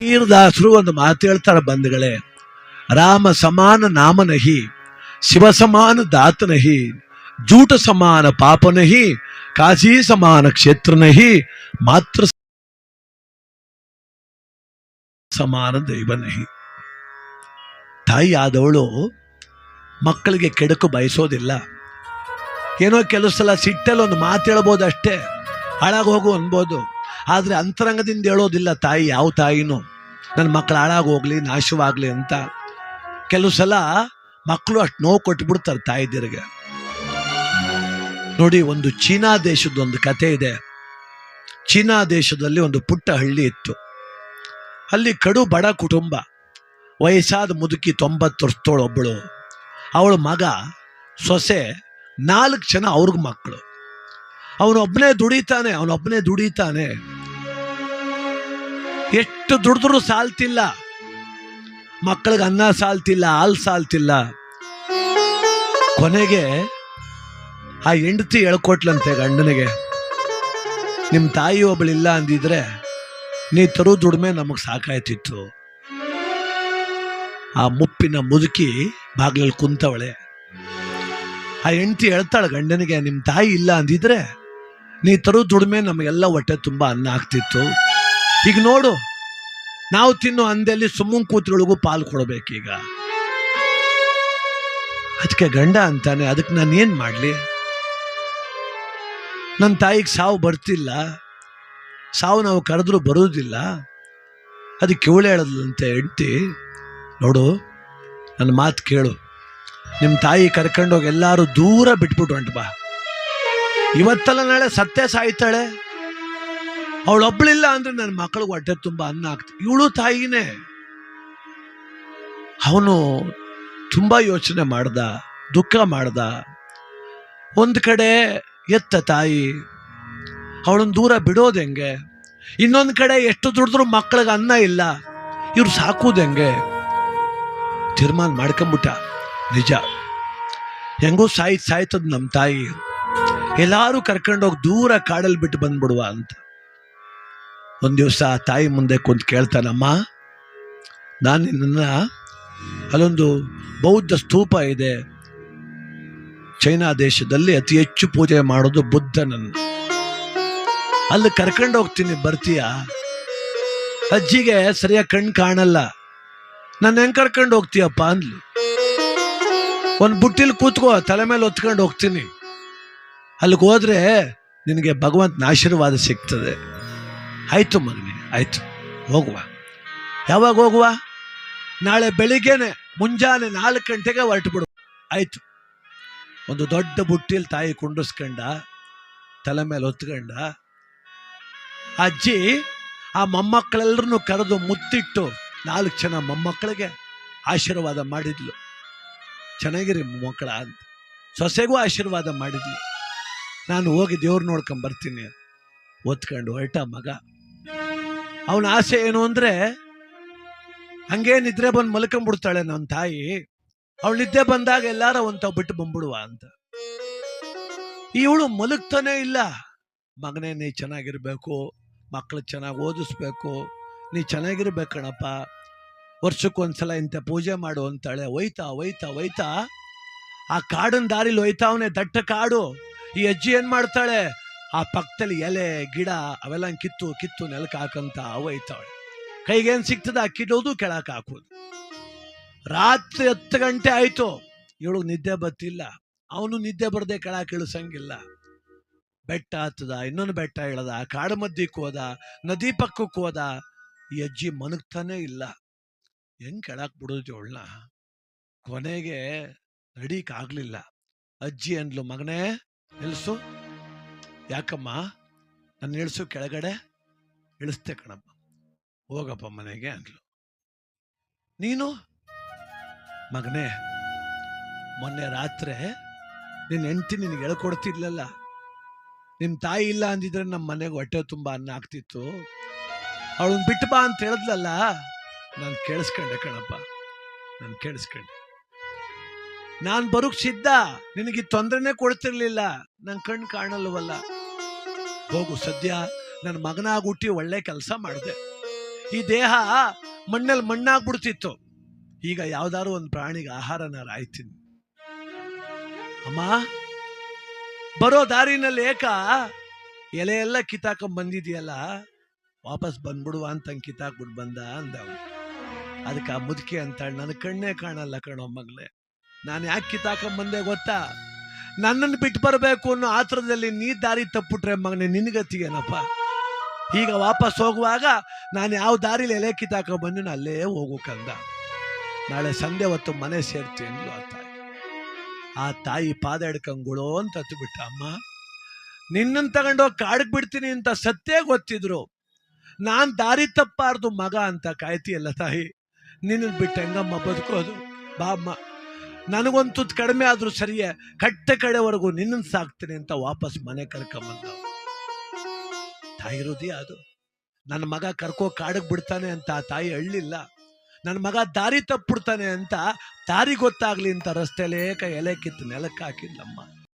ಕಬೀರದಾಸರು ಒಂದು ಮಾತು ಹೇಳ್ತಾರೆ ಬಂಧುಗಳೇ. ರಾಮ ಸಮಾನ ನಾಮನಹಿ ಶಿವ ಸಮಾನ ದಾತನಹಿ ಜೂಟ ಸಮಾನ ಪಾಪನಹಿ ಕಾಶಿ ಸಮಾನ ಕ್ಷೇತ್ರನಹಿ ಮಾತೃ ಸಮಾನ ದೈವನಹಿ ತಾಯಿ ಆದವಳು ಮಕ್ಕಳಿಗೆ ಕೆಡಕು ಬಯಸೋದಿಲ್ಲ. ಏನೋ ಕೆಲವು ಸಲ ಸಿಟ್ಟಲ್ಲಿ ಒಂದು ಮಾತು ಹೇಳ್ಬೋದು ಅಷ್ಟೇ. ಹಾಳಾಗಿ ಹೋಗು ಅನ್ಬೋದು. ಆದರೆ ಅಂತರಂಗದಿಂದ ಹೇಳೋದಿಲ್ಲ, ತಾಯಿ ಯಾವ ತಾಯಿನೂ? ನನ್ನ ಮಕ್ಕಳು ಹಾಳಾಗಿ ಹೋಗ್ಲಿ ನಾಶವಾಗ್ಲಿ ಅಂತ. ಕೆಲವು ಸಲ ಮಕ್ಕಳು ಅಷ್ಟು ನೋವು ಕೊಟ್ಬಿಡ್ತಾರೆ ತಾಯಿದಿರಿಗೆ. ನೋಡಿ, ಒಂದು ಚೀನಾ ದೇಶದ ಒಂದು ಕತೆ ಇದೆ. ಚೀನಾ ದೇಶದಲ್ಲಿ ಒಂದು ಪುಟ್ಟ ಹಳ್ಳಿ ಇತ್ತು. ಅಲ್ಲಿ ಕಡು ಬಡ ಕುಟುಂಬ, ವಯಸ್ಸಾದ ಮುದುಕಿ ತೊಂಬತ್ತು ವರ್ಷದೋಳು ಒಬ್ಬಳು. ಅವಳ ಮಗ, ಸೊಸೆ, ನಾಲ್ಕು ಜನ ಅವ್ರಿಗೆ ಮಕ್ಕಳು ಅವನೊಬ್ಬನೇ ದುಡಿತಾನೆ ಅವನೊಬ್ಬನೇ ದುಡಿತಾನೆ. ಎಷ್ಟು ದುಡಿದ್ರು ಸಾಲ್ತಿಲ್ಲ. ಮಕ್ಕಳಿಗೆ ಅನ್ನ ಸಾಲ್ತಿಲ್ಲ, ಹಾಲು ಸಾಲ್ತಿಲ್ಲ. ಕೊನೆಗೆ ಆ ಹೆಂಡತಿ ಹೇಳ್ಕೊಟ್ಲಂತೆ ಗಂಡನಿಗೆ ನಿಮ್ಮ ತಾಯಿ ಒಬ್ಬಳಿಲ್ಲ ಅಂದಿದ್ರೆ ನೀ ತರೋ ದುಡಿಮೆ ನಮಗೆ ಸಾಕಾಯ್ತಿತ್ತು. ಆ ಮುಪ್ಪಿನ ಮುದುಕಿ ಬಾಗ್ಲಲ್ಲಿ ಕುಂತವಳೆ. ಆ ಹೆಂಡತಿ ಹೇಳ್ತಾಳೆ ಗಂಡನಿಗೆ ನಿಮ್ಮ ತಾಯಿ ಇಲ್ಲ ಅಂದಿದ್ರೆ ನೀ ತರೋ ದುಡಿಮೆ ನಮಗೆಲ್ಲ ಹೊಟ್ಟೆ ತುಂಬ ಅನ್ನ ಆಗ್ತಿತ್ತು. ಈಗ ನೋಡು, ನಾವು ತಿನ್ನೋ ಅಂದಲ್ಲಿ ಸುಮ್ಮನೆ ಕೂತ್ರೊಳಗೂ ಪಾಲು ಕೊಡಬೇಕೀಗ. ಅದಕ್ಕೆ ಗಂಡ ಅಂತಾನೆ, ಅದಕ್ಕೆ ನಾನು ಏನು ಮಾಡಲಿ? ನನ್ನ ತಾಯಿಗೆ ಸಾವು ಬರ್ತಿಲ್ಲ, ಸಾವು ನಾವು ಕರೆದ್ರೂ ಬರೋದಿಲ್ಲ. ಅದಕ್ಕೆ ಇವಳು ಹೇಳದ್ಲಂತೆ ಹೆಂಡ್ತಿ, ನೋಡು, ನನ್ನ ಮಾತು ಕೇಳು. ನಿಮ್ಮ ತಾಯಿ ಕರ್ಕೊಂಡೋಗಿ ಎಲ್ಲರೂ ದೂರ ಬಿಟ್ಬಿಟ್ಟು ಹೊಂಟು ಬಾ. ಇವತ್ತಲ್ಲ ನಾಳೆ ಸತ್ತೇ ಸಾಯ್ತಾಳೆ. ಅವಳೊಬ್ಳಿಲ್ಲ ಅಂದ್ರೆ ನನ್ನ ಮಕ್ಕಳಿಗೆ ಹೊಟ್ಟೆ ತುಂಬ ಅನ್ನ ಆಗ್ತದೆ. ಇವಳು ತಾಯಿನೇ. ಅವನು ತುಂಬಾ ಯೋಚನೆ ಮಾಡ್ದ, ದುಃಖ ಮಾಡ್ದ. ಒಂದು ಕಡೆ ಎತ್ತ ತಾಯಿ, ಅವಳನ್ನ ದೂರ ಬಿಡೋದು ಹೆಂಗೆ? ಇನ್ನೊಂದು ಕಡೆ ಎಷ್ಟು ದುಡಿದ್ರು ಮಕ್ಕಳಿಗೆ ಅನ್ನ ಇಲ್ಲ, ಇವ್ರು ಸಾಕೋದು ಹೆಂಗೆ? ತೀರ್ಮಾನ ಮಾಡ್ಕೊಂಬಿಟ್ಟ. ನಿಜ. ಹೆಂಗೋ ಸಾಯ್ತು ಸಾಯ್ತದ ನಮ್ಮ ತಾಯಿ. ಎಲ್ಲರೂ ಕರ್ಕೊಂಡೋಗಿ ದೂರ ಕಾಡಲ್ಲಿ ಬಿಟ್ಟು ಬಂದ್ಬಿಡುವ ಅಂತ. ಒಂದು ದಿವಸ ತಾಯಿ ಮುಂದೆ ಕುಂತು ಕೇಳ್ತಾನಮ್ಮ, ನಾನು ನಿನ್ನ ಅಲ್ಲೊಂದು ಬೌದ್ಧ ಸ್ತೂಪ ಇದೆ. ಚೈನಾ ದೇಶದಲ್ಲಿ ಅತಿ ಹೆಚ್ಚು ಪೂಜೆ ಮಾಡೋದು ಬುದ್ಧನನ್ನು. ಅಲ್ಲಿ ಕರ್ಕೊಂಡು ಹೋಗ್ತೀನಿ, ಬರ್ತೀಯ? ಅಜ್ಜಿಗೆ ಸರಿಯಾಗಿ ಕಣ್ಣು ಕಾಣಲ್ಲ. ನಾನು ಹೆಂಗೆ ಕರ್ಕೊಂಡು ಹೋಗ್ತೀಯಪ್ಪ ಅಂದ್ಲು. ಒಂದು ಬುಟ್ಟಿಲ್ ಕೂತ್ಕೋ, ತಲೆ ಮೇಲೆ ಹೊತ್ಕೊಂಡು ಹೋಗ್ತೀನಿ. ಅಲ್ಲಿಗೆ ಹೋದ್ರೆ ನಿನಗೆ ಭಗವಂತನ ಆಶೀರ್ವಾದ ಸಿಗ್ತದೆ. ಆಯ್ತು ಮಗನೇ ಆಯ್ತು. ಹೋಗುವ. ಯಾವಾಗ ಹೋಗುವ? ನಾಳೆ ಬೆಳಿಗ್ಗೆನೆ, ಮುಂಜಾನೆ ನಾಲ್ಕು ಗಂಟೆಗೆ ಹೊರಟು ಬಿಡು. ಆಯ್ತು. ಒಂದು ದೊಡ್ಡ ಬುಟ್ಟಿಲಿ ತಾಯಿ ಕುಂಡಿಸ್ಕೊಂಡ ತಲೆ ಮೇಲೆ ಹೊತ್ಕೊಂಡ ಅಜ್ಜಿ ಆ ಮೊಮ್ಮಕ್ಕಳೆಲ್ಲರನ್ನು ಕರೆದು ಮುತ್ತಿಟ್ಟು ನಾಲ್ಕು ಜನ ಮೊಮ್ಮಕ್ಕಳಿಗೆ ಆಶೀರ್ವಾದ ಮಾಡಿದ್ಲು. ಚೆನ್ನಾಗಿರಿ ಮೊಮ್ಮಕ್ಕಳ ಅಂತ. ಸೊಸೆಗೂ ಆಶೀರ್ವಾದ ಮಾಡಿದ್ಲು. ನಾನು ಹೋಗಿ ದೇವ್ರು ನೋಡ್ಕೊಂಡ್ ಬರ್ತೀನಿ ಒತ್ಕೊಂಡು ಹೊರಟ ಮಗ. ಅವನ ಆಸೆ ಏನು ಅಂದ್ರೆ, ಹಂಗೆ ನಿದ್ರೆ ಬಂದು ಮಲ್ಕೊಂಡ್ಬಿಡ್ತಾಳೆ ನನ್ನ ತಾಯಿ. ಅವಳು ನಿದ್ದೆ ಬಂದಾಗ ಎಲ್ಲಾರ ಒಂತ ಬಿಟ್ಟು ಬಂದ್ಬಿಡುವ ಅಂತ. ಇವಳು ಮಲಗ್ತಾನೆ ಇಲ್ಲ. ಮಗನೇ, ನೀ ಚೆನ್ನಾಗಿರ್ಬೇಕು. ಮಕ್ಳು ಚೆನ್ನಾಗಿ ಓದಿಸ್ಬೇಕು. ನೀ ಚೆನ್ನಾಗಿರ್ಬೇಕಣಪ್ಪ ವರ್ಷಕ್ಕೊಂದ್ಸಲ ಇಂಥ ಪೂಜೆ ಮಾಡು ಅಂತಾಳೆ. ಒಯ್ತಾ ಒಯ್ತಾ ಒಯ್ತಾ ಆ ಕಾಡಿನ ದಾರಿಲಿ ಒಯ್ತಾವನೆ ದಟ್ಟ ಕಾಡು. ಈ ಅಜ್ಜಿ ಏನ್ ಮಾಡ್ತಾಳೆ? ಆ ಪಕ್ಕದಲ್ಲಿ ಎಲೆ, ಗಿಡ ಅವೆಲ್ಲ ಕಿತ್ತು ಕಿತ್ತು ನೆಲಕ್ಕೆ ಹಾಕಂತ ಒಯ್ತಾವಳೆ ಕೈಗೇನ್ ಸಿಗ್ತದ? ಕಿಡೋದು ಕೆಳಕ್ ಹಾಕೋದು. ರಾತ್ರಿ ಹತ್ತು ಗಂಟೆ ಆಯ್ತು. ಇವಳು ನಿದ್ದೆ ಬತ್ತಿಲ್ಲ ಅವನು ನಿದ್ದೆ ಬರದೆ ಕೆಳಕ್ ಇಳಿಸಂಗಿಲ್ಲ. ಬೆಟ್ಟ ಹತ್ತದ, ಇನ್ನೊಂದು ಬೆಟ್ಟ ಇಳದ ಕಾಡು ಮಧ್ಯಕ್ಕೆ ಹೋದ, ನದಿ ಪಕ್ಕಕ್ಕೆ ಹೋದ, ಈ ಅಜ್ಜಿ ಮನಗ್ತಾನೆ ಇಲ್ಲ. ಹೆಂಗ್ ಕೆಳಕ್ ಬಿಡೋದು ಅವಳನ್ನ ಕೊನೆಗೆ ನಡೀಕ್ ಆಗ್ಲಿಲ್ಲ. ಅಜ್ಜಿ ಅಂದ್ಲು, ಮಗನೇ, ನಿಲ್ಸು. ಯಾಕಮ್ಮ? ನನ್ನ ಇಳಿಸು ಕೆಳಗಡೆ ಇಳಿಸ್ತೆ ಕಣಪ್ಪ. ಹೋಗಪ್ಪ ಮನೆಗೆ ಅಂದ್ಲು. ನೀನು? ಮಗನೇ, ಮೊನ್ನೆ ರಾತ್ರಿ ನಿನ್ನ ಹೆಂಡ್ತಿ ನಿನಗೆ ಹೇಳ್ಕೊಡ್ತಿರ್ಲಿಲ್ಲ ನಿಮ್ಮ ತಾಯಿ ಇಲ್ಲ ಅಂದಿದ್ರೆ ನಮ್ಮ ಮನೆಗೆ ಹೊಟ್ಟೆ ತುಂಬ ಅನ್ನ ಆಗ್ತಿತ್ತು. ಅವಳನ್ನ ಬಿಟ್ಟು ಬಾ ಅಂತ ಹೇಳಿದ್ಲಲ್ಲ? ನಾನು ಕೇಳಿಸ್ಕೊಂಡೆ ಕಣಪ್ಪ. ನಾನು ಕೇಳಿಸ್ಕೊಂಡೆ. ನಾನು ಬರೋಕ್ ಸಿದ್ಧ. ನಿನಗೆ ತೊಂದರೆನೇ ಕೊಡ್ತಿರ್ಲಿಲ್ಲ. ನನ್ನ ಕಣ್ಣು ಕಾಣಲ್ವಲ್ಲ. ಹೋಗು, ಸದ್ಯ ನನ್ನ ಮಗನಾಗಿ ಹುಟ್ಟಿ ಒಳ್ಳೆ ಕೆಲಸ ಮಾಡಿದೆ. ಈ ದೇಹ ಮಣ್ಣಲ್ಲಿ ಮಣ್ಣಾಗ್ಬಿಡ್ತಿತ್ತು. ಈಗ ಯಾವ್ದಾದ್ರು ಒಂದು ಪ್ರಾಣಿಗೆ ಆಹಾರ ರಾಯ್ತೀನಿ. ಅಮ್ಮ, ಬರೋ ದಾರಿನಲ್ಲಿ ಏಕ ಎಲೆ ಎಲ್ಲ ಕಿತ್ತಾಕೊಂಡ್ ಬಂದಿದೆಯಲ್ಲ, ವಾಪಸ್ ಬಂದ್ಬಿಡುವ ಅಂತ ಕಿತ್ತಾಕ್ಬಿಟ್ಟು ಬಂದ ಅಂದ ಅದಕ್ಕೆ ಆ ಮುದುಕಿ ಅಂತಾಳೆ ನನ್ನ ಕಣ್ಣೇ ಕಾಣಲ್ಲ ಕಣೋ ಮಗಳೇ ನಾನು ಯಾಕೆ ಕಿತ್ತಾಕೊಂಡ್ ಬಂದೆ ಗೊತ್ತಾ? ನನ್ನನ್ನು ಬಿಟ್ಟು ಬರಬೇಕು ಅನ್ನೋ ಆತರದಲ್ಲಿ ನೀ ದಾರಿ ತಪ್ಪಿಟ್ರೆ ಮಗನೇ ನಿನಗತಿ ಏನಪ್ಪ ಈಗ ವಾಪಸ್ ಹೋಗುವಾಗ ನಾನು ಯಾವ ದಾರಿಲಿ ಎಲೆ ಕಿತ್ತಾಕ ಬಂದಿನ ಅಲ್ಲೇ ಹೋಗೋಕಂದ ನಾಳೆ ಸಂಜೆ ಹೊತ್ತು ಮನೆ ಸೇರ್ತೀನಿ ಆ ತಾಯಿ. ಆ ತಾಯಿ ಪಾದ ಹಿಡ್ಕಂಗುಳೋ ಅಂತ ಹತ್ಬಿಟ್ಟ, ಅಮ್ಮ, ನಿನ್ನನ್ನು ತಗೊಂಡೋಗಿ ಕಾಡಿಗೆ ಬಿಡ್ತೀನಿ ಅಂತ ಸತ್ಯ ಗೊತ್ತಿದ್ರು. ನಾನು ದಾರಿ ತಪ್ಪಾರ್ದು ಮಗ ಅಂತ ಕಾಯ್ತಿಯಲ್ಲ ತಾಯಿ. ನಿನ್ನ ಬಿಟ್ಟು ಹೆಂಗಮ್ಮ ಬದುಕೋದು? ಬಾ ಅಮ್ಮ. ನನಗೊಂದು ಕಡಿಮೆ ಆದ್ರೂ ಸರಿಯೇ, ಕಟ್ಟ ಕಡೆವರೆಗೂ ನಿನ್ನನ್ನು ಸಾಕ್ತೀನಿ ಅಂತ ವಾಪಸ್ ಮನೆ ಕರ್ಕೊಂಬಂದ ತಾಯಿ ಹೃದಯ ಅದು. ನನ್ನ ಮಗ ಕರ್ಕೋ ಕಾಡಿಗೆ ಬಿಡ್ತಾನೆ ಅಂತ ಆ ತಾಯಿ ಅಳ್ಳಿಲ್ಲ. ನನ್ನ ಮಗ ದಾರಿ ತಪ್ಪಿಡ್ತಾನೆ ಅಂತ ದಾರಿ ಗೊತ್ತಾಗ್ಲಿ ಅಂತ ರಸ್ತೆಲೇಕ ಕೈ ಎಲೆ ಕಿತ್ತು ನೆಲಕ್ಕೆ ಹಾಕಿಲ್ಲಮ್ಮ